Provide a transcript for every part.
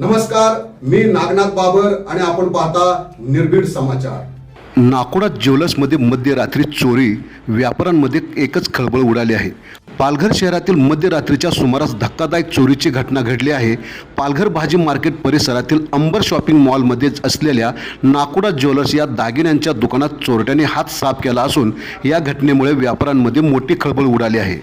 नमस्कार मी नागनाथ बाबर आणि आपण पाहता निर्भीड समाचार. नागपुरात ज्वेलर्समध्ये मध्यरात्री चोरी व्यापाऱ्यांमध्ये एकच खळबळ उडाली आहे. पालघर शहरातील मध्यरात्रीच्या सुमारास धक्कादायक चोरीची घटना घडली आहे. पालघर भाजी मार्केट परिसरातील अंबर शॉपिंग मॉलमध्ये असलेल्या नाकुडा ज्वेलर्स या दागिन्यांच्या दुकानात चोरट्याने हात साफ केला असून या घटनेमुळे व्यापाऱ्यांमध्ये मोठी खळबळ उडाली आहे.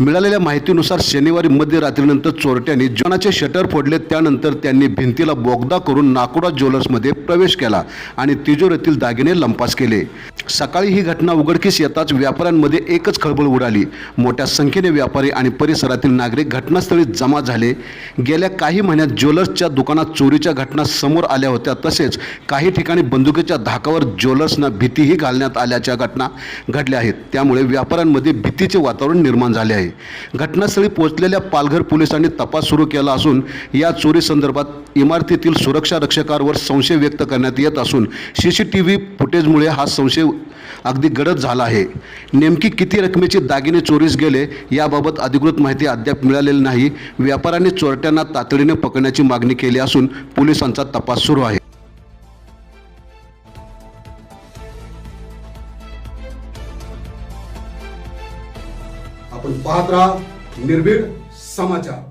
मिळालेल्या माहितीनुसार शनिवारी मध्यरात्रीनंतर चोरट्याने ज्वनाचे शटर फोडले त्यानंतर त्यांनी भिंतीला बोगदा करून नाकुडा ज्वेलर्समध्ये प्रवेश केला आणि तिजोरीतील दागिने लंपास केले. सकाळी ही घटना उघडकीस येताच व्यापाऱ्यांमध्ये एकच खळबळ उडाली. मोठ्या संख्येने व्यापारी आणि परिसरातील नागरिक घटनास्थळी जमा झाले. गेल्या काही महिन्यात ज्वेलर्सच्या दुकानात चोरीच्या घटना समोर आल्या होत्या. तसेच काही ठिकाणी बंदुकीच्या धाकावर ज्वेलर्सना भीतीही घालण्यात आल्याच्या घटना घडल्या आहेत. त्यामुळे व्यापाऱ्यांमध्ये भीतीचे वातावरण निर्माण झाले आहे. घटनास्थळी पोहोचलेल्या पालघर पोलिसांनी तपास सुरू केला असून या चोरी संदर्भात इमारतीतील सुरक्षा रक्षकावर संशय व्यक्त करण्यात येत असून सी सी टी व्ही फुटेजमुळे हा संशय अगदी गडद झाला आहे. नेमकी किती रकमेचे दागिने चोरीस गेले याबाबत अधिकृत माहिती अद्याप मिळालेली नाही. व्यापाऱ्यांनी चोरट्यांना तातडीने पकडण्याची मागणी केली असून पोलिसांचा तपास सुरू आहे. आपण पाहत राहा निर्भीड समाचार.